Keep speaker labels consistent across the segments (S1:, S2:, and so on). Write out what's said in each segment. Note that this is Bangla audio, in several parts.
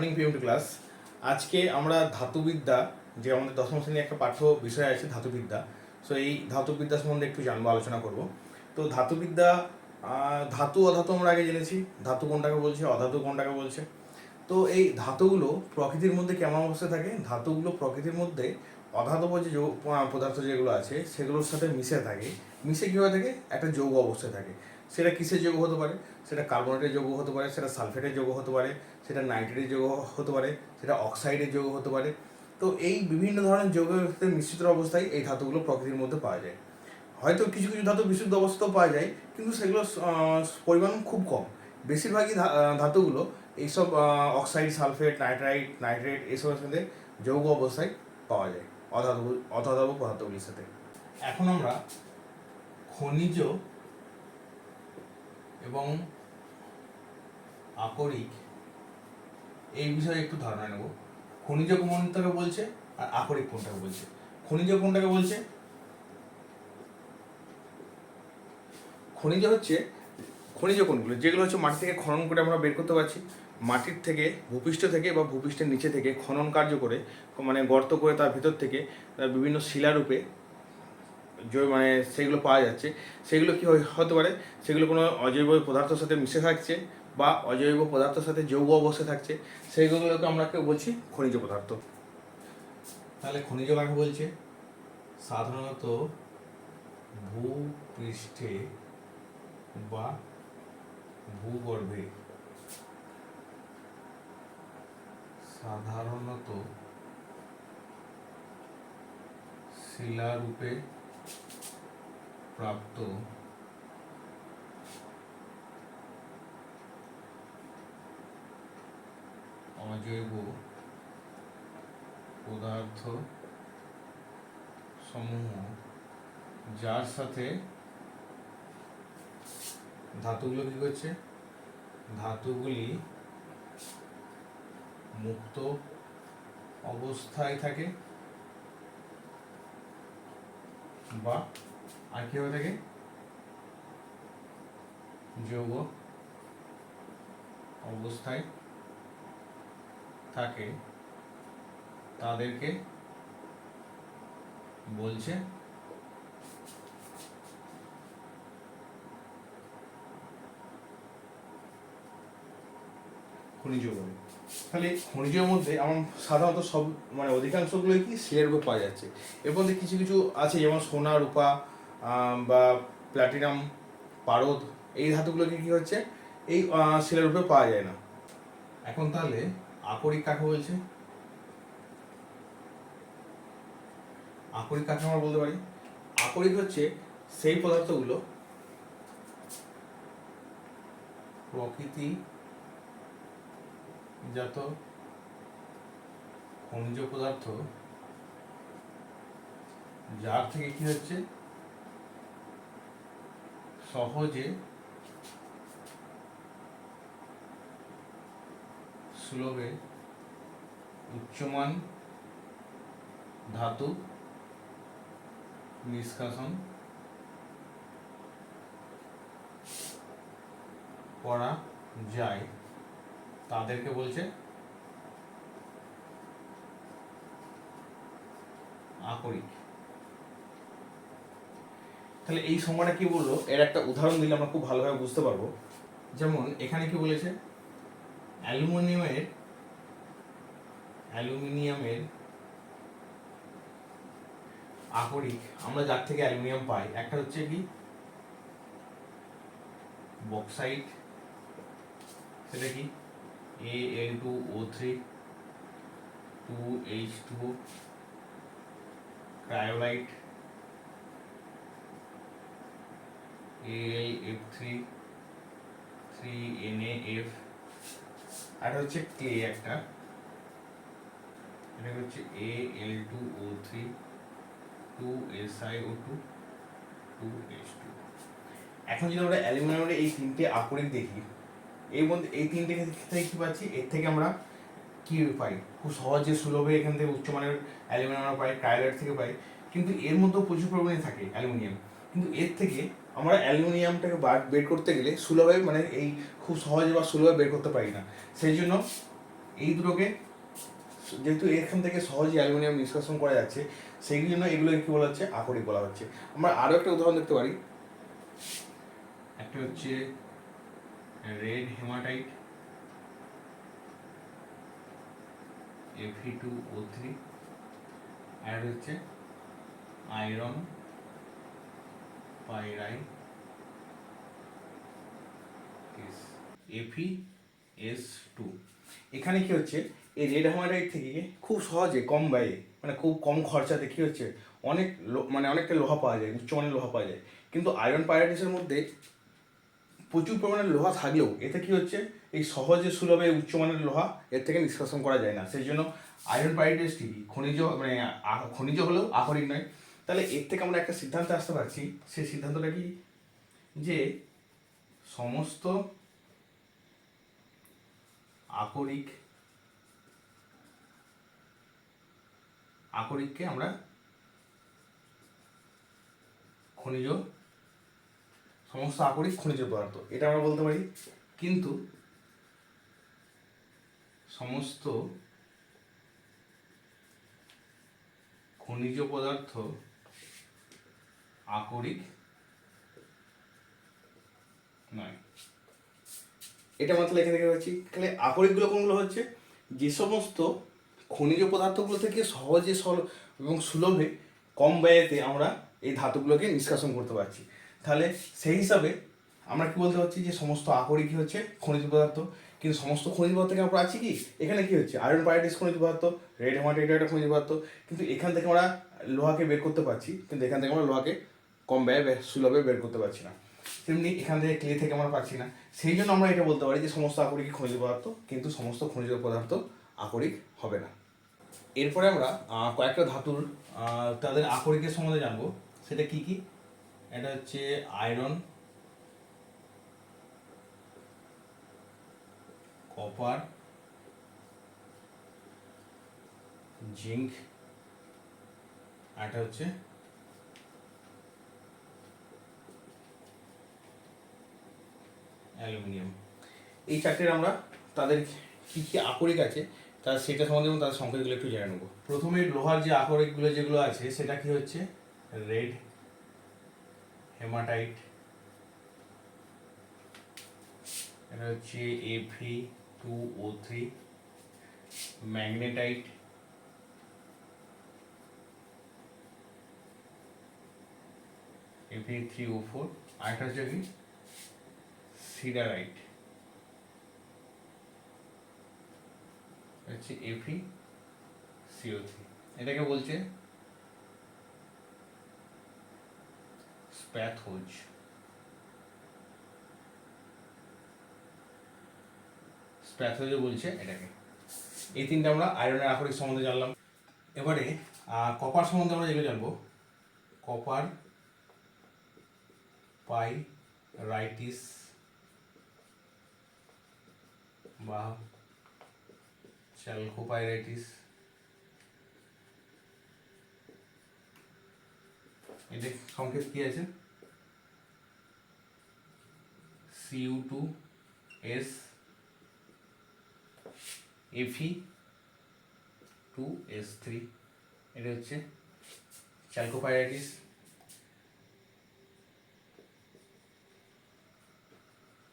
S1: মর্নিং পিএম টু ক্লাস আজকে আমরা ধাতুবিদ্যা, যে আমাদের দশম শ্রেণির একটা পাঠ্য বিষয় আছে ধাতুবিদ্যা সো এই ধাতুবিদ্যা সম্বন্ধে একটু জানব, আলোচনা করব। তো ধাতুবিদ্যা ধাতু, অধাতু আমরা আগে জেনেছি, ধাতু কোনটাকে বলছে, অধাতু কোনটাকে বলছে। তো এই ধাতুগুলো প্রকৃতির মধ্যে কেমন অবস্থায় থাকে? ধাতুগুলো প্রকৃতির মধ্যে অধাতব যে পদার্থ যেগুলো আছে, সেগুলোর সাথে মিশে থাকে। মিশে কীভাবে থাকে? একটা যৌগ অবস্থায় থাকে। সেটা কিসের যৌগ হতে পারে? সেটা কার্বনেটের যৌগ হতে পারে, সেটা সালফেটের যোগ হতে পারে, সেটা নাইট্রেটের যোগ হতে পারে, সেটা অক্সাইডের যৌগ হতে পারে। তো এই বিভিন্ন ধরনের যৌগের মিশ্রিত অবস্থায় এই ধাতুগুলো প্রকৃতির মধ্যে পাওয়া যায়। হয়তো কিছু কিছু ধাতু বিশুদ্ধ অবস্থাতেও পাওয়া যায়, কিন্তু সেগুলো পরিমাণ খুব কম। বেশিরভাগই ধাতুগুলো এইসব অক্সাইড, সালফেট, নাইট্রাইট, নাইট্রেট এসবের সাথে যৌগ অবস্থায় পাওয়া যায় অধাতব অধাতব পদার্থগুলির সাথে। এখন আমরা খনিজ এবং আকরিক, এই বিষয়ে একটু ধারণা নেব। খনিজ কোনটাকে বলছে আর আকরিক কোনটাকে বলছে? খনিজ কোনটাকে বলছে? খনিজ হচ্ছে, খনিজ কোনগুলো? যেগুলো হচ্ছে মাটি থেকে খনন করে আমরা বের করতে পারছি। মাটির থেকে, ভূপৃষ্ঠ থেকে বা ভূপৃষ্ঠের নিচে থেকে খনন কার্য করে মানে গর্ত করে তার ভিতর থেকে বিভিন্ন শিলারূপে মানে সেগুলো পাওয়া যাচ্ছে। সেগুলো কি হতে পারে, সেগুলো কোনো অজৈব পদার্থের সাথে মিশে থাকছে বা অজৈব পদার্থের সাথে যৌগ অবস্থায় থাকছে, সেইগুলোকে আমরা কেউ বলছি খনিজ পদার্থ। তাহলে খনিজ কাকে বলছে, সাধারণত ভূপৃষ্ঠে বা ভূগর্ভে। সাধারণত শিলারূপে প্রাপ্ত। অজৈব পদার্থ সমূহ যার সাথে ধাতুগুলো কি করছে? ধাতুগুলি মুক্ত অবস্থায় থাকে বা আর কি হয়ে থাকে যৌগ অবস্থায় থাকে তাদেরকে বলছে, খনিজ বলে তাহলে খনিজের মধ্যে আমার সাধারণত সব মানে অধিকাংশগুলোই কি শিলের উপর পাওয়া যাচ্ছে। এর মধ্যে কিছু কিছু আছে, যেমন সোনা, রূপা বা প্ল্যাটিনাম পারদ, এই ধাতুগুলোকে কি হচ্ছে? এই শিলের উপরে পাওয়া যায় না। এখন তাহলে আকরিক কাকে বলছে? আকরিক কাকে আমরা বলতে পারি? আকরিক হচ্ছে সেই পদার্থগুলো প্রকৃতি যত খনিজ পদার্থ, যার থেকে কি হচ্ছে? সহজে সুলভে উচ্চমান ধাতু নিষ্কাশন করা যায়। তাদেরকে বলছে আকরিক। তাহলে এই সময়টা কি বলল? এর একটা উদাহরণ দিলে আমরা খুব ভালোভাবে বুঝতে পারব। যেমন এখানে কি বলেছে? অ্যালুমিনিয়ামের অ্যালুমিনিয়ামের আকরিক, আমরা যার থেকে অ্যালুমিনিয়াম পাই, একটা হচ্ছে কি? বক্সাইট, সেটা কি? A L two O three two H two cryolite L F three three N F আর হচ্ছে ক্লে একটা। এটা হচ্ছে A L two O three two S I O two two S two এখন যদি আমরা অ্যালুমিনিয়ামের এই তিনটে আকরিক দেখি, এর মধ্যে এই তিনটে থেকে কি পাচ্ছি? এর থেকে আমরা কি পাই? খুব সহজে সুলভে এখান থেকে উচ্চমানের অ্যালুমিনিয়াম আমরা পাই ক্রায়োলাইট থেকে পাই। কিন্তু এর মধ্যেও প্রচুর পরিমাণে থাকে অ্যালুমিনিয়াম কিন্তু এর থেকে আমরা অ্যালুমিনিয়ামটাকে বের করতে গেলে সুলভে মানে এই খুব সহজে বা সুলভে বের করতে পারি না। সেই জন্য এই দুটোকে যেহেতু এখান থেকে সহজে অ্যালুমিনিয়াম নিষ্কাশন করা যাচ্ছে, সেই জন্য এগুলো কি বলা হচ্ছে? আকরিক বলা হচ্ছে। আমরা আরও একটা উদাহরণ দেখতে পারি। একটা হচ্ছে red hematite F E two O three আর হচ্ছে আয়রন এফি এস টু এখানে কি হচ্ছে, এই রেড হেমাটাইট থেকে খুব সহজে কম ব্যয়ে মানে খুব কম খরচাতে কি হচ্ছে, অনেক মানে অনেকটা লোহা পাওয়া যায় উচ্চমানের লোহা পাওয়া যায়। কিন্তু আয়রন পাইরাইটিসের মধ্যে প্রচুর পরিমাণে লোহা থাকলেও এতে কি হচ্ছে, এই সহজে সুলভে উচ্চমানের লোহা এর থেকে নিষ্কাশন করা যায় না। সেই জন্য আয়রন পাইরাইটিসটি খনিজ মানে খনিজ হলেও আকরিক নয় তাহলে এর থেকে আমরা একটা সিদ্ধান্তে আসতে পারছি, সেই সিদ্ধান্তটা কি? যে সমস্ত আকরিক আকরিককে আমরা খনিজ, সমস্ত আকরিক খনিজ পদার্থ, এটা আমরা বলতে পারি। কিন্তু সমস্ত খনিজ পদার্থ আকরিক। নয়। এটা মাত্র লেখা থেকে পাচ্ছি তাহলে আকরিকগুলো কোনগুলো হচ্ছে? যে সমস্ত খনিজ পদার্থগুলো থেকে সহজে সল এবং সুলভে কম ব্যয়েতে আমরা এই ধাতুগুলোকে নিষ্কাশন করতে পারছি। তাহলে সেই হিসাবে আমরা কি বলতে পারছি যে সমস্ত আকরিকই হচ্ছে খনিজ পদার্থ। কিন্তু সমস্ত খনিজ পদার্থ থেকে আমরা আছি কি? এখানে কি হচ্ছে? আয়রন পাইরাইটিস খনিজ পদার্থ রেড হেমাটাইট একটা খনিজ পদার্থ। কিন্তু এখান থেকে আমরা লোহাকে বের করতে পারছি। কিন্তু এখান থেকে আমরা লোহাকে কম ব্যয় সুলভে বের করতে পারছি না। তেমনি এখান থেকে ক্লে থেকে আমরা পাচ্ছি না। সেই জন্য আমরা এটা বলতে পারি যে সমস্ত আকরিক খনিজ পদার্থ, কিন্তু সমস্ত খনিজ পদার্থ আকরিক হবে না। এরপরে আমরা কয়েকটা ধাতুর তাদের আকরিকের সম্বন্ধে জানব। সেটা কি কি? এটা হচ্ছে আয়রন কপার জিঙ্ক আর এটা হচ্ছে অ্যালুমিনিয়াম। এই চারটের আমরা তাদের কী কী আকরিক আছে তার সেটা সম্বন্ধে এবং তাদের সংকেতগুলো একটু জেনে নেব। প্রথমে লোহার যে আকরিকগুলো যেগুলো আছে, সেটা কি হচ্ছে? রেড, হেমাটাইট, এটা হচ্ছে F E two O three magnetite F E three O four আর একটা হচ্ছে কি? সিডারাইট হচ্ছে এফি সিও থ্রি এটাকে বলছে স্প্যাথোজ। স্প্যাথোজ বলছে এটাকে। এই তিনটা আমরা আয়রনের আকরিক সম্বন্ধে জানলাম। এবারে কপার সম্বন্ধে আমরা যেগুলো জানব, কপার পাই বা চ্যালকোপাইরাইটিস এদের সংকেত কি আছে? C U two S F E two S three এটা হচ্ছে চ্যালকোপাইরাইটিস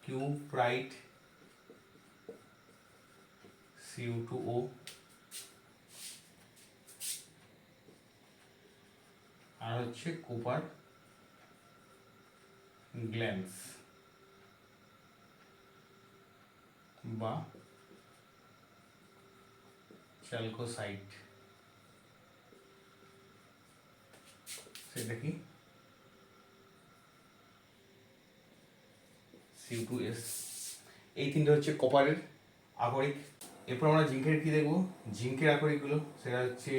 S1: কিউপ্রাইট CO2O আর হচ্ছে কোপার গ্ল্যান্স বা চ্যালকোসাইট সেটা কি? সিউ টু এস এই তিনটে হচ্ছে কপারের আকরিক এরপর আমরা জিঙ্কের কি দেখব? জিঙ্কের আকরিকগুলো, সেটা হচ্ছে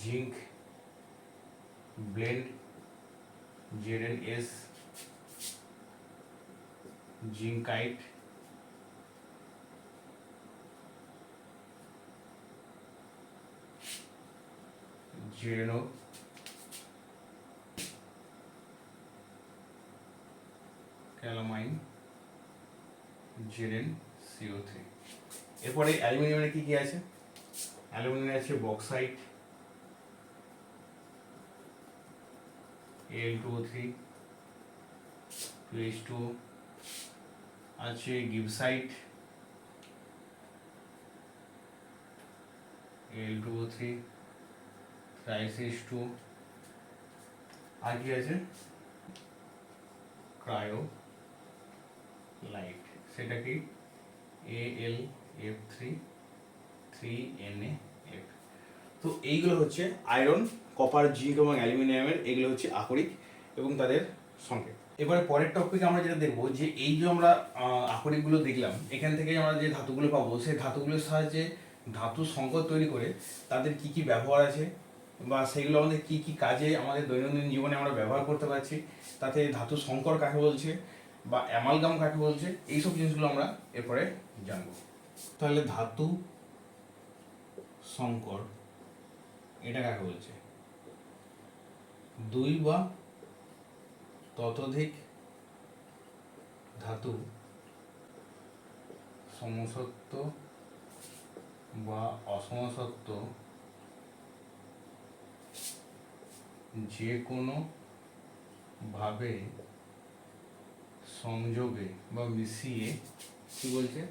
S1: zinc, blende Z N S, zincite Z N O calamine Z N C O three. এরপরে অ্যালুমিনিয়ামের কি কি আছে? অ্যালুমিনিয়াম আছে bauxite L two three two H two আছে gibbsite L two three thrice H two আর কি আছে? ক্রায়ো লাইট সেটা কি? A L F three three N F তো এইগুলো হচ্ছে আয়রন কপার জিঙ্ক এবং অ্যালুমিনিয়ামের এগুলো হচ্ছে আকরিক এবং তাদের সংকেত। এবারে পরের টপিকে আমরা যেটা দেখব যে এই যে আমরা আকরিকগুলো দেখলাম, এখান থেকে আমরা যে ধাতুগুলো পাবো, সেই ধাতুগুলোর সাহায্যে ধাতু সংকট তৈরি করে তাদের কি কি ব্যবহার আছে বা সেগুলো আমাদের কি কি কাজে আমাদের দৈনন্দিন জীবনে আমরা ব্যবহার করতে পারছি, তাতে ধাতু সংকর কাকে বলছে বা অ্যামালগাম কাকে বলছে, এইসব জিনিসগুলো আমরা এরপরে জানব। তাহলে ধাতু সংকর, এটা কাকে বলছে? দুই বা ততোধিক ধাতু সমসত্ব বা অসমসত্ব যে কোনো ভাবে সংযোগে বা মিশিয়ে কি বলছে?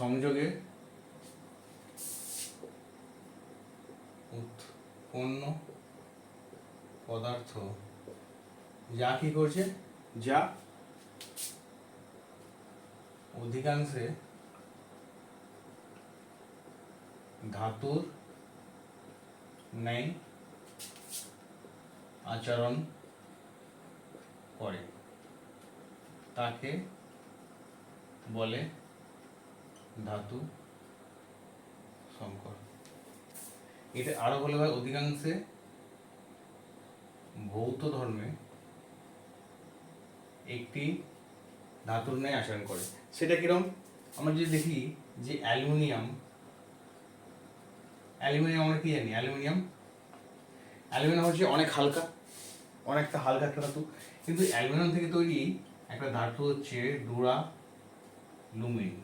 S1: সংযোগে উৎপন্ন পদার্থ যা কি করছে? যা অধিকাংশে ধাতুর ন্যায় আচরণ করে। তাকে বলে ধাতু, সংকর। এটা আরও বলা হয়, অধিকাংশে ভৌত ধর্মে একটি ধাতুর ন্যায় আচরণ করে। সেটা কিরম? আমরা যদি দেখি যে অ্যালুমিনিয়াম অ্যালুমিনিয়াম আমরা কি জানি? অ্যালুমিনিয়াম? অ্যালুমিনিয়াম হচ্ছে অনেক হালকা, অনেকটা হালকা একটা ধাতু। কিন্তু অ্যালুমিনিয়াম থেকে তৈরি একটা ধাতু হচ্ছে ডুরা লুমিন।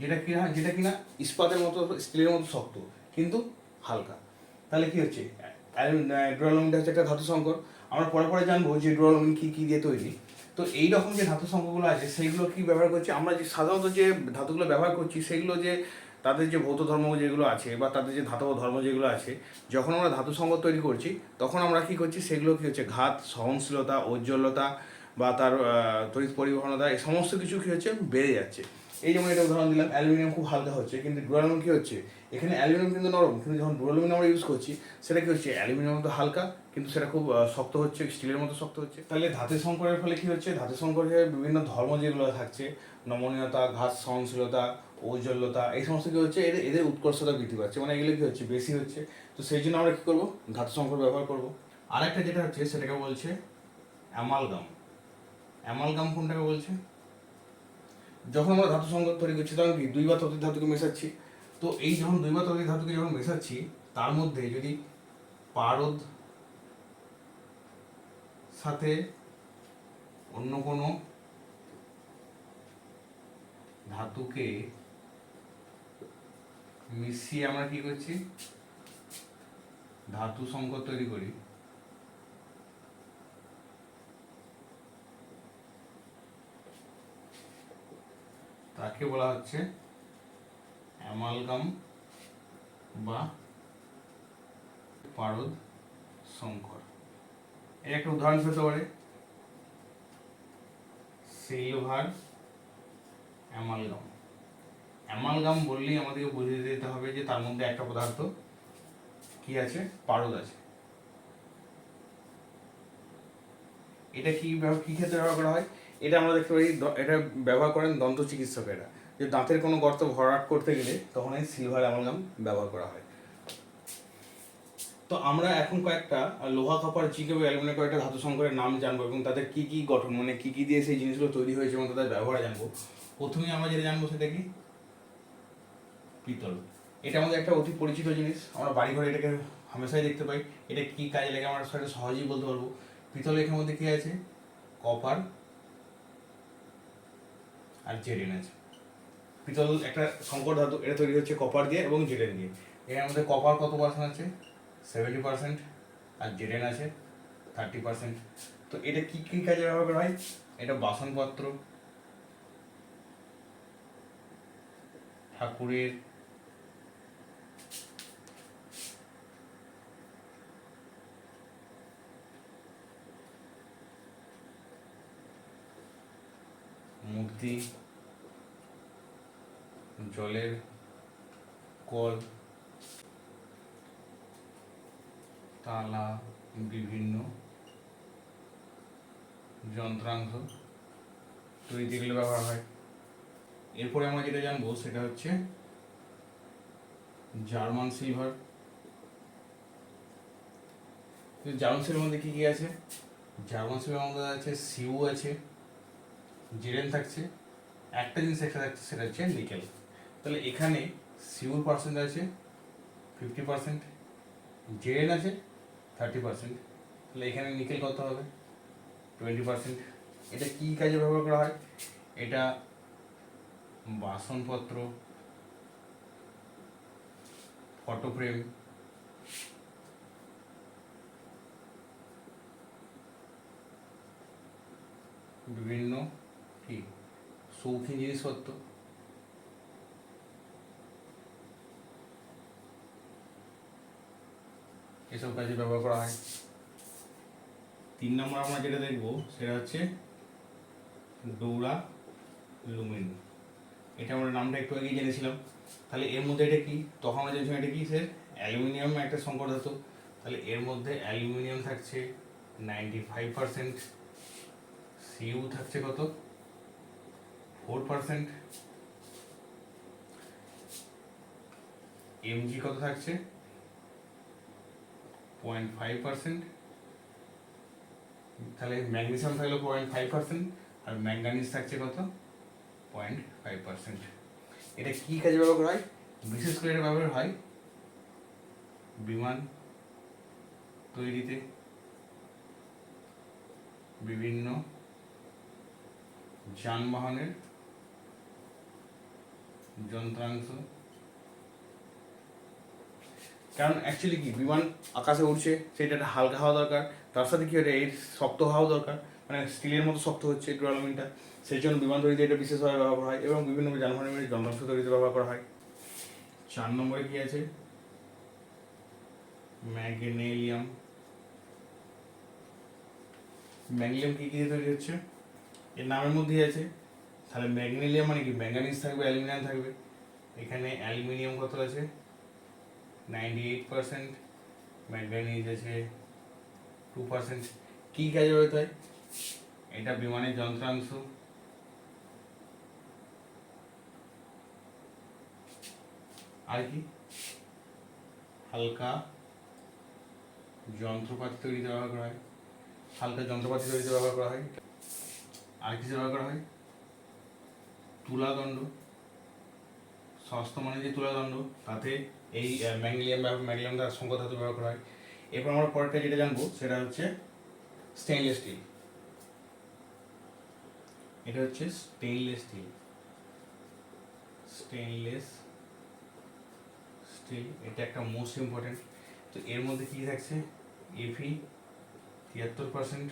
S1: যেটা কিনা যেটা কিনা ইস্পাতের মতো, স্টিলের মতো শক্ত, কিন্তু হালকা। তাহলে কি হচ্ছে? ডুরালুমিনটা হচ্ছে একটা ধাতু সংকর আমরা পরে পরে জানব যে ডুরালুমিন কী কী দিয়ে তৈরি। তো এই রকম যে ধাতু সংকরগুলো আছে, সেইগুলো কি ব্যবহার করছি? আমরা যে সাধারণত যে ধাতুগুলো ব্যবহার করছি সেগুলো যে তাদের যে ভৌত ধর্ম যেগুলো আছে বা তাদের যে ধাতব ধর্ম যেগুলো আছে, যখন আমরা ধাতু সংকট তৈরি করছি, তখন আমরা কি করছি? সেগুলো কি হচ্ছে? ঘাত, সহনশীলতা, ঔজ্জ্বল্যতা বা তার তড়িৎ পরিবহনতা এই সমস্ত কিছু কি হচ্ছে? বেড়ে যাচ্ছে। এই যেমন এটা উদাহরণ দিলাম, অ্যালুমিনিয়াম খুব হালকা হচ্ছে, কিন্তু ডুরালুমিন কি হচ্ছে? এখানে অ্যালুমিনিয়াম কিন্তু নরম, কিন্তু যখন ডুরালুমিন আমরা ইউজ করছি, সেটা কি হচ্ছে? অ্যালুমিনিয়াম মতো হালকা, কিন্তু সেটা খুব শক্ত হচ্ছে, স্টিলের মতো শক্ত হচ্ছে। তাহলে ধাতু সংকরের ফলে কি হচ্ছে? ধাতু সংকরে বিভিন্ন ধর্ম যেগুলো থাকছে, নমনীয়তা ঘাস সহনশীলতা, ঔজ্জ্বল্যতা, এই সমস্ত কি হচ্ছে? এদের এদের উৎকর্ষতা বৃদ্ধি পাচ্ছে মানে এগুলো কি হচ্ছে? বেশি হচ্ছে। তো সেই জন্য আমরা কি করব? ধাতু সংকর ব্যবহার করব। আরেকটা যেটা হচ্ছে, সেটাকে বলছে অ্যামালগাম। অ্যামালগাম কোনটাকে বলছে? যখন আমরা ধাতু সংকট তৈরি করছি তখন কি দুই বা ততোধিক ধাতুকে মেশাচ্ছি। তো এই যখন দুই বা ততোধিক ধাতুকে যখন মেশাচ্ছি, তার মধ্যে যদি পারদ সাথে অন্য কোনো ধাতুকে মিশিয়ে আমরা কি করছি? ধাতু সংকট তৈরি করি। তাকে বলা হচ্ছে অ্যামালগাম বা পারদ সংকর এর একটা উদাহরণ হতে পারে। Silver amalgam. অ্যামালগাম বললেই আমাদেরকে বুঝিয়ে দিতে হবে যে তার মধ্যে একটা পদার্থ কি আছে? পারদ আছে। এটা কি ব্যব- কি ক্ষেত্রে ব্যবহার করা হয়? এটা আমরা দেখতে পাই এটা ব্যবহার করেন দন্ত চিকিৎসকেরা। যে দাঁতের কোনো গর্ত ভরাট করতে গেলে তখন এই সিলভার অ্যামালগাম ব্যবহার করা হয়। তো আমরা এখন কয়েকটা লোহা কপার জিঙ্ক এবং অ্যালুমিনিয়াম কয়েকটা ধাতু সংকরের নাম জানব এবং তাদের কি কি গঠন মানে কি কি দিয়ে সেই জিনিসগুলো তৈরি হয়েছে এবং তাদের ব্যবহার জানব। প্রথমে আমরা যেটা জানব সেটা কি? পিতল। এটা আমাদের একটা অতি পরিচিত জিনিস। আমরা বাড়ি ঘরে এটাকে হামেশাই দেখতে পাই। এটা কি কাজে লাগে আমরা সেটা সহজেই বলতে পারব। পিতল এখানের মধ্যে কি আছে? কপার আর জেরিন আছে। পিতল একটা সংকর ধাতু এটা তৈরি হচ্ছে কপার দিয়ে এবং জেরেন দিয়ে। এর মধ্যে কপার কত পার্সেন্ট আছে? সেভেন্টি পার্সেন্ট আর জেরেন আছে থার্টি পার্সেন্ট তো এটা কী কী কাজে ব্যবহার করা হয়? এটা বাসনপত্র। ঠাকুরের মূর্তি জলের কল, তালা, বিভিন্ন যন্ত্রাংশ। তৈরিতে এগুলো ব্যবহার হয়। এরপরে আমরা যেটা জানব সেটা হচ্ছে জার্মান সিলভার জার্মান সিলভার মধ্যে কি কি আছে? জার্মান সিলভার মধ্যে আছে, সিউ আছে। জেরেন থাকছে, একটা জিনিস একটা থাকছে, সেটা হচ্ছে নিকেল। তাহলে এখানে সিউর পার্সেন্ট আছে ফিফটি পার্সেন্ট জেরেন আছে থার্টি পার্সেন্ট তাহলে এখানে নিকেল কত হবে? টোয়েন্টি পার্সেন্ট এটা কী কাজে ব্যবহার করা হয়? এটা বাসনপত্র ফটো ফ্রেম বিভিন্ন কি? শৌখিন জিনিসপত্র এসব কাজে ব্যবহার করা হয়। তিন নম্বর আমরা যেটা দেখব, সেটা হচ্ছে ডৌরা লুমিন। এটা আমরা নামটা একটু আগেই জেনেছিলাম। তাহলে এর মধ্যে এটা কি? তখন আমরা জেনেছিলাম এটা কি? স্যার, অ্যালুমিনিয়াম একটা সংকট ধাতু। তাহলে এর মধ্যে অ্যালুমিনিয়াম থাকছে নাইনটি ফাইভ পার্সেন্ট। সিউ থাকছে কত? ফোর পার্সেন্ট এমজি কত থাকছে? পয়েন্ট ফাইভ পার্সেন্ট তাহলে ম্যাগনেসিয়াম থাকল পয়েন্ট ফাইভ পার্সেন্ট আর ম্যাঙ্গানিজ থাকছে কত? পয়েন্ট ফাইভ পার্সেন্ট এটা কী কাজে ব্যবহার হয়? বিশেষ করে এটা ব্যবহার হয় বিমান তৈরিতে। বিভিন্ন যানবাহনের যন্ত্রাংশ কারণ অ্যাকচুয়ালি কি, বিমান আকাশে উঠছে সেটা একটা হালকা হওয়া দরকার। তার সাথে কি হচ্ছে এর শক্ত হওয়া দরকার? মানে স্টিলের মতো শক্ত হচ্ছে একটু অ্যালুমিনটা সেই জন্য বিমান তৈরিতে এটা বিশেষভাবে ব্যবহার হয় এবং বিভিন্ন যানবাহনের যন্ত্রাংশ তৈরিতে ব্যবহার করা হয়। চার নম্বরে কি আছে? ম্যাগনেলিয়াম। ম্যাগনেলিয়াম কি কি তৈরি হচ্ছে? এর নামের মধ্যেই আছে তাহলে ম্যাগনেলিয়াম মানে কি? ম্যাঙ্গানিজ থাকবে, অ্যালুমিনিয়াম থাকবে। এখানে অ্যালুমিনিয়াম কত আছে? Ninety eight percent. ম্যাঙ্গানিজ আছে টু পার্সেন্ট। কী কাজে ব্যবহৃত হয় এটা বিমানের যন্ত্রাংশ। আর কি? হালকা যন্ত্রপাতি তৈরিতে ব্যবহার করা হয়। হালকা যন্ত্রপাতি তৈরিতে ব্যবহার করা হয়। আর কিছু ব্যবহার করা হয়? তুলাদণ্ড সস্ত মানে যে তুলাদণ্ড, তাতে এই ম্যাঙ্গেলিয়াম বা ম্যাগনেলিয়াম দ্বারা সংকট ধাতু ব্যবহার করা হয়। এরপর আমরা পরেরটা যেটা জানব, সেটা হচ্ছে স্টেনলেস স্টিল এটা হচ্ছে স্টেনলেস স্টিল স্টেনলেস স্টিল এটা একটা মোস্ট ইম্পর্টেন্ট তো এর মধ্যে কী থাকছে? এফি তিয়াত্তর পার্সেন্ট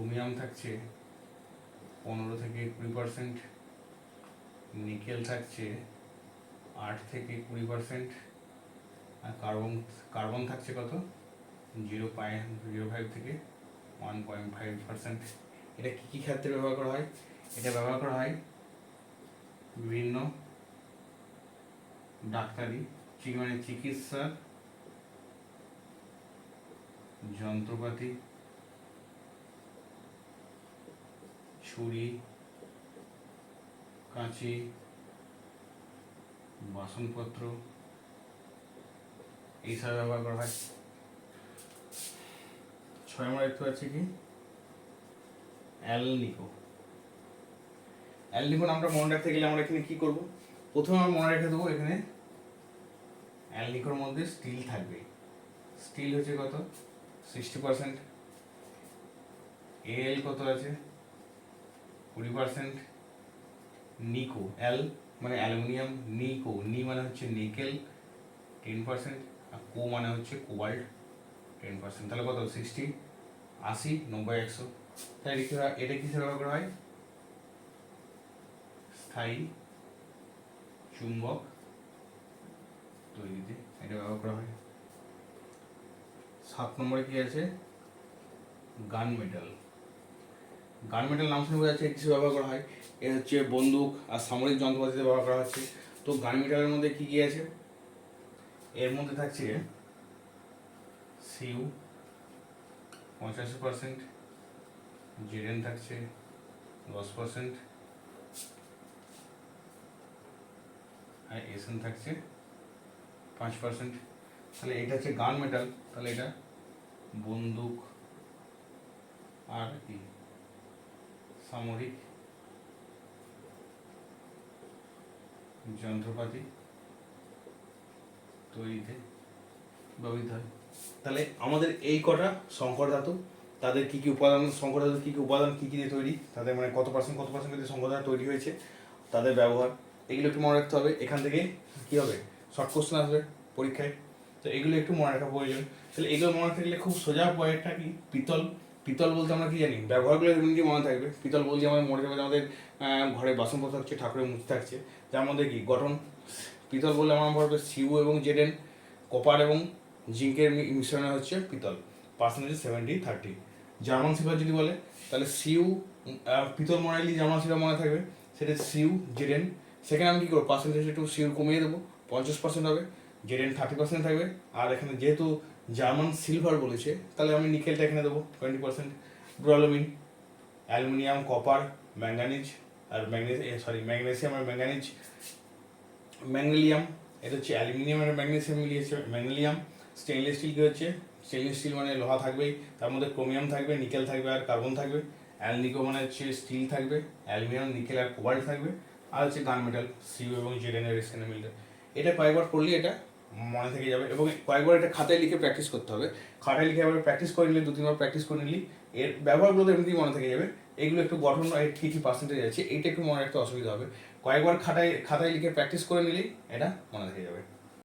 S1: ক্রোমিয়াম থাকছে, পনেরো থেকে কুড়ি পার্সেন্ট নিকেল থাকছে আট থেকে কুড়ি পার্সেন্ট আর কার্বন কার্বন থাকছে কত? জিরো পয়েন্ট জিরো ফাইভ থেকে ওয়ান পয়েন্ট ফাইভ পার্সেন্ট এটা কী কী ক্ষেত্রে ব্যবহার করা হয়? এটা ব্যবহার করা হয় বিভিন্ন ডাক্তারি মানে চিকিৎসা, যন্ত্রপাতি ছুরি, কাঁচি, বাসনপত্র এইসব ব্যবহার করা হয়। ছয় নম্বর দেখতে পাচ্ছি কি? অ্যালনিকো। অ্যালনিকো নামটা মনে রাখতে গেলে আমরা এখানে কি করব? প্রথমে আমরা মনে রেখে দেবো এখানে অ্যালনিকোর মধ্যে স্টিল থাকবে। স্টিল হচ্ছে কত? Sixty percent. এল কত আছে? কুড়ি পার্সেন্ট নিকো এল মানে অ্যালুমিনিয়াম নিকো, নি মানে হচ্ছে নিকেল টেন পার্সেন্ট আর কো মানে হচ্ছে কোবাল্ট টেন পার্সেন্ট তাহলে কত? সিক্সটি আশি? নব্বই, একশো? তাহলে এটা কি ব্যবহার করা হয়? স্থায়ী চুম্বক তৈরিতে এটা ব্যবহার করা হয়। সাত নম্বরে কি আছে? গান মেটাল। গান মেটাল নাম শুনে বোঝা যাচ্ছে কিছু ব্যবহার করা হয়। এ হচ্ছে বন্দুক আর সামরিক যন্ত্রপাতিতে ব্যবহার করা হচ্ছে। তো গান মেটালের মধ্যে কি কি আছে? এর মধ্যে থাকছে সিউ পঁচাশি পার্সেন্ট, জেডেন থাকছে দশ পার্সেন্ট, আর এসএন থাকছে পাঁচ পার্সেন্ট। তাহলে এটা হচ্ছে গান মেটাল, তাহলে এটা বন্দুক আর কি সামরিক যন্ত্রপাতি তৈরিতে ব্যবহৃত হয়। তাহলে আমাদের এই কটা সংকর ধাতু, তাদের কি কি উপাদান, সংকর ধাতু কি কি উপাদান, কি কি দিয়ে তৈরি, তাদের মানে কত পার্সেন্ট কত পার্সেন্ট দিয়ে সংকর ধাতু তৈরি হয়েছে, তাদের ব্যবহার, এগুলো একটু মনে রাখতে হবে। এখান থেকে কি হবে? শর্ট কোশ্চেন আসবে পরীক্ষায়। তো এগুলো একটু মনে রাখা প্রয়োজন। তাহলে এগুলো মনে রাখতে গেলে খুব সোজা পয়েন্টটা কি? পিতল। পিতল বলতে আমরা কি জানি? ব্যবহার ব্যবহারগুলো এমনি মনে থাকবে? পিতল বলতে আমাদের মনে থাকবে আমাদের ঘরে বাসনপত্র থাকছে, ঠাকুরের মূর্তি থাকছে, যার মধ্যে কি? গঠন। পিতল বললে আমার মনে সিউ এবং জেডেন, কপার এবং জিঙ্কের মিশ্রণে হচ্ছে পিতল। Percentage seventy thirty German silver যদি বলে, তাহলে সিউ পিতল মনে জার্মান সিলভার মনে থাকবে। সেটা সিউ জেডেন। সেখানে আমি কী করব? পার্সেন্টেজ একটু সিউ কমিয়ে দেবো। পঞ্চাশ পার্সেন্ট হবে। জেডেন থার্টি পার্সেন্ট থাকবে। আর এখানে যেহেতু জার্মান সিলভার বলেছে, তাহলে আমি নিকেলটা এখানে দেবো twenty percent duralumin aluminium copper manganese আর ম্যাগনেস সরি ম্যাগনেসিয়াম আর ম্যাঙ্গানিজ ম্যাগনেলিয়াম এটা হচ্ছে অ্যালুমিনিয়াম আর ম্যাগনেসিয়াম মিলিয়েছে। ম্যাগনেলিয়াম স্টেনলেস স্টিল কী হচ্ছে? স্টেনলেস স্টিল মানে লোহা থাকবেই, তার মধ্যে ক্রোমিয়াম থাকবে নিকেল থাকবে আর কার্বন থাকবে। অ্যালনিকো মানে হচ্ছে স্টিল থাকবে অ্যালুমিনিয়াম নিকেল আর কোবাল্ট থাকবে। আর হচ্ছে গান মেটাল সিউ এবং জেডেনের এসএনএ মিলটা এটা কয়েকবার করলেই এটা? মনে থেকে যাবে এবং কয়েকবার এটা খাতায় লিখে প্র্যাকটিস করতে হবে। খাতায় লিখে একবার প্র্যাকটিস করে নিলে, দু, তিনবার প্র্যাকটিস করে নিলি, এর ব্যবহারগুলো তো এমনিতেই মনে থেকে যাবে। এগুলো একটু গঠন কী কী পার্সেন্টেজ আছে, এইটা একটু মনে রাখতে অসুবিধা হবে। কয়েকবার খাতায় খাতায় লিখে প্র্যাকটিস করে নিলেই এটা মনে থেকে যাবে।